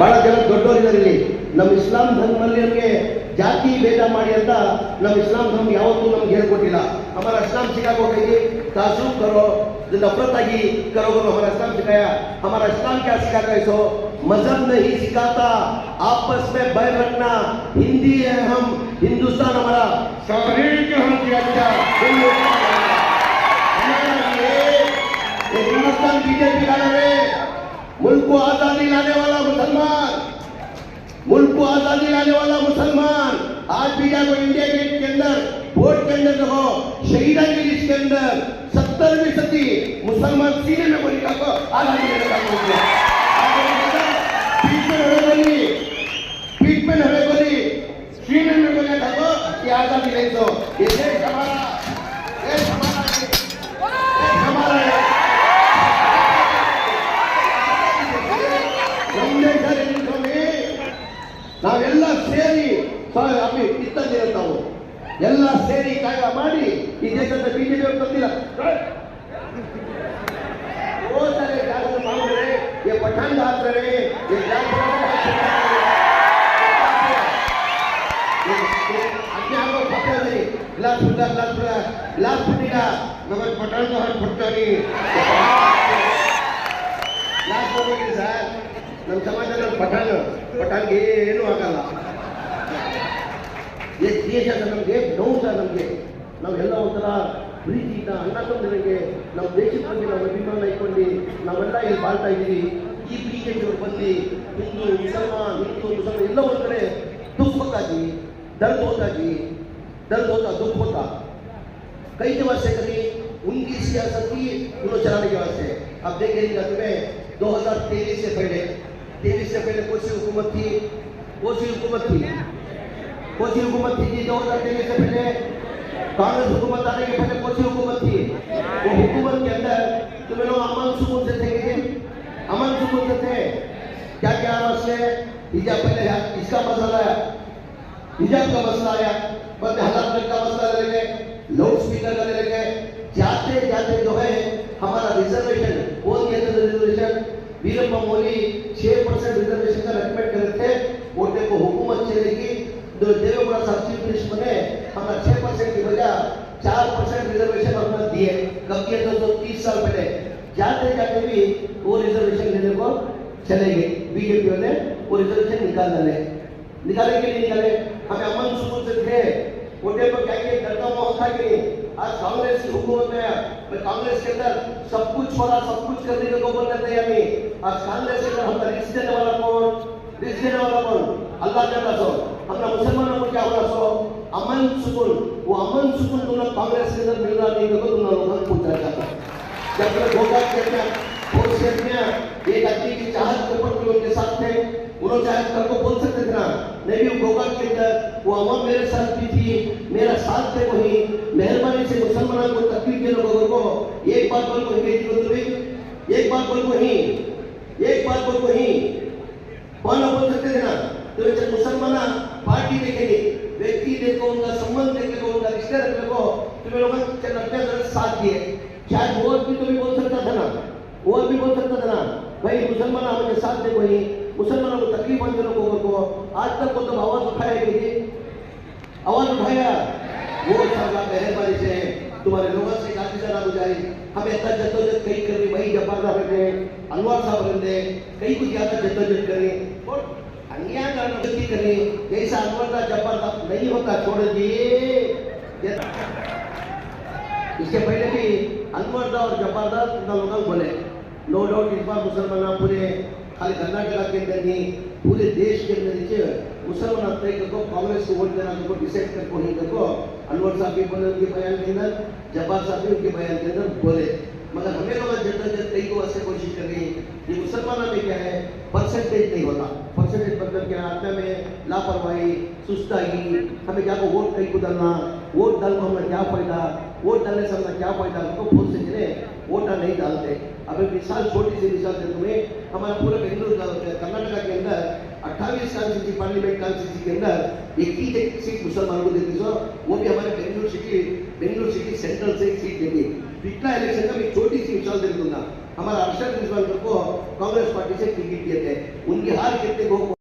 ಬಹಳ ಜನ ದೊಡ್ಡವರಿದ್ದಾರೆ ಇಲ್ಲಿ ನಮ್ಮ ಇಸ್ಲಾಂ ಧರ್ಮದಲ್ಲಿ ನಮಗೆ ಜಾತಿ ಭೇದ ಮಾಡಿ ಅಂತ ನಮ್ಮ ಇಸ್ಲಾಂ ಧರ್ಮ ಯಾವತ್ತೂ ನಮ್ಗೆ ಹೇಳ್ಕೊಟ್ಟಿಲ್ಲ हमारा इस्लाम सिखा को कहिए तासुब करो जो नफरत आगी करो करो हमारा इस्लाम सिखाया हमारा इस्लाम क्या सिखाता है सो मजहब नहीं सिखाता आपस में बैर रखना हिंदी है हम हिंदुस्तान हमारा शरीर के हम किया गया हिंदुस्तान हमारा ये ये हिंदुस्तान बीजेपी लाने में मुल्क को आजादी लाने वाला मुसलमान मुल्क को आज़ादी लाने वाला मुसलमान, आज भी जाको इंडिया गेट के अंदर, वोट के अंदर देखो शहीदा की लिस्ट के अंदर? सत्तर फ़ीसदी मुसलमान सीने में बोली को आज़ादी देने का बोल दिया पीठ में हमें बोली, पीठ में हमें बोली, सीने में देखो कि आज़ादी नहीं तो ये देश हमारा देश हमारा ಎಲ್ಲ ಸೇರಿ ಕಾಯ ಮಾಡಿ ಈ ದೇಶದ ಬಿಜೆಪಿ ಅವರು ಗೊತ್ತಿಲ್ಲ ಹೋದರೆ ಜಾಗದ ಮಾಡಿದ್ರೆ ಈ ಪಠಾಣ ಹಾಕ್ತಾರೆ ಈ ನಮಗೆ ಪಠಾಣ ನಮ್ಮ ಸಮಾಜದಲ್ಲಿ ಏನೂ ಆಗಲ್ಲ ಈ ದೇಶ ನಮಗೆ ನೋವು ಸರ್ ನಮಗೆ ನಾವೆಲ್ಲ ಒಂಥರ ಪ್ರೀತಿಯಿಂದ ಅಣ್ಣ ತಮ್ಮನಿಗೆ ನಮ್ಮ ದೇಶದ ಬಗ್ಗೆ ನಾವು ಅಭಿಮಾನ ಇಟ್ಕೊಂಡು ನಾವೆಲ್ಲ ಇಲ್ಲಿ ಬಾಳ್ತಾ ಇದ್ದೀವಿ ಈ ಬಿಜೆಪಿಯವರು ಬಂದು ಹಿಂದೂ ಮುಸಲ್ಮಾನ್ ಹಿಂದೂ ಮುಸಲ್ಮಾನ್ ಎಲ್ಲ ಒಂದ್ ಕಡೆ दुख होता जी दर्द होता जी दर्द होता दुख होता कई के वास्ते कभी उनकी सियासत की उन्होंने चलाने के वास्ते अब देखेंगे तुम्हें 2023 से पहले तेईस से पहले कौन सी हुकूमत थी कौन सी हुकूमत थी कौन सी हुकूमत थी जी, दो हज़ार तेईस से पहले कांग्रेस हुकूमत आने के पहले कौन सी हुकूमत थी। वो हुकूमत के अंदर तुम्हें लोग अमन सुकून से थे अमन सुकून से थे। क्या क्या मसले हिजाब पहले इसका मसला है हिजाब का मसला आया। बंदे हालात का मसला ले गए लाउड स्पीकर का ले गए जाते जाते जो है, हमारा रिजर्वेशन वो था रिजर्वेशन वीरप्पा मोदी छह परसेंट रिजर्वेशन का रेकमेंड करे थे वोटे को हुकूमत चलेगी जो देवेगौड़ा साहब चीफ मिनिस्टर बने हमारा छह परसेंट की बजाय चार परसेंट रिजर्वेशन अपना दिए कब किया था तो तीस साल पहले जाते जाते भी वो रिजर्वेशन लेने को चले गए बीजेपी वाले वो रिजर्वेशन निकाल डाले निकाले के लिए निकाले। हमें अमन सुकून से थे। वोटे पर क्या किए डरता मोहन था कि आज कांग्रेस की हुकूमत में मैं कांग्रेस के अंदर सब कुछ छोड़ा सब कुछ करने को बोल रहे थे हमें आज कांग्रेस के अंदर हमारा रिस्क देने वाला कौन? रिस्क देने वाला कौन? अल्लाह के सो हमारा मुसलमानों को क्या होगा सो? अमन सुकून वो अमन सुकून तुम लोग कांग्रेस के अंदर मिल रहा नहीं तो तुम लोगों को पूछना चाहता जब मैं गोगा के अंदर फोर्स के अंदर एक आदमी की चाहत के ऊपर भी उनके साथ थे, उन्होंने चाहे कल को बोल सकते थे ना। मैं भी गोगा के अंदर, वो अमन मेरे साथ भी थी, मेरा साथ थे वही। मेहरबानी से मुसलमानों को तकलीफ़ के लोगों को, एक बात बोल को ही तुम्हें? एक बात बोल को ही एक बात बोल को ही बोल सकते थे ना तो मुसलमान पार्टी देखेंगे व्यक्ति देखो उनका संबंध देखेगा उनका रिश्ते देखो तुम्हें लोगों के लगता है साथ दिए शायद वो भी तो भी बोल सकता था ना। वो भी बोल सकता था ना, भाई, मुसलमान हमारे साथ देखो ही मुसलमानों को तकलीफ़ होने लोगों को आज तक को तो आवाज़ उठाया कि आवाज़ उठाया। वो साहब मेहरबानी से तुम्हारे लोगों से काफ़ी ज़्यादा गुजारिश हमें इतना जद्दोजहद कई करनी, वही जब्बार साहब रहते अनवर साहब रहते कई कुछ ज़्यादा जद्दोजहद करें। और अन्याय करना गलती जैसा अनवर था नहीं होता, छोड़ दिए इसके पहले भी अनवर था और जब्बार था लोग बोले नो डाउट इस बार मुसलमान पूरे, खाली कर्नाटक के अंदर नहीं, पूरे देश के अंदर मुसलमान तय को कांग्रेस को वोट देना को डिसाइड कर को नहीं को अनवर साहब भी बोले, उनके बयान के अंदर, जब्बार साहब भी उनके बयान के अंदर बोले। मगर हमें लोग जद्दोजहद कई को ऐसे कोशिश कर रही है ये मुसलमानों में क्या है परसेंटेज नहीं होता। परसेंटेज मतलब क्या आत्मा में लापरवाही सुस्तागी हमें क्या को वोट कई को डालना, वोट डालना हमें क्या फ़ायदा, वोट डालने से हमें क्या फ़ायदा हमको फ़ोन से जिन्हें वोट नहीं डालते। अब एक मिसाल छोटी सी मिसाल दे तुम्हें हमारा पूरा बेंगलुरु कर्नाटका के अंदर अट्ठाईस कॉन्स्टिट्यूंसी पार्लियामेंट कॉन्स्टिट्यूंसी के अंदर इक्कीस एक सीट मुसलमानों को देती सो वो भी हमारे Bengaluru city Bengaluru city central से एक सीट देंगे पिछला इलेक्शन का मैं छोटी सी मिसाल दे दूँगा हमारा अरशद रिजवान को कांग्रेस पार्टी से टिकट दिए थे। उनकी हार कितने को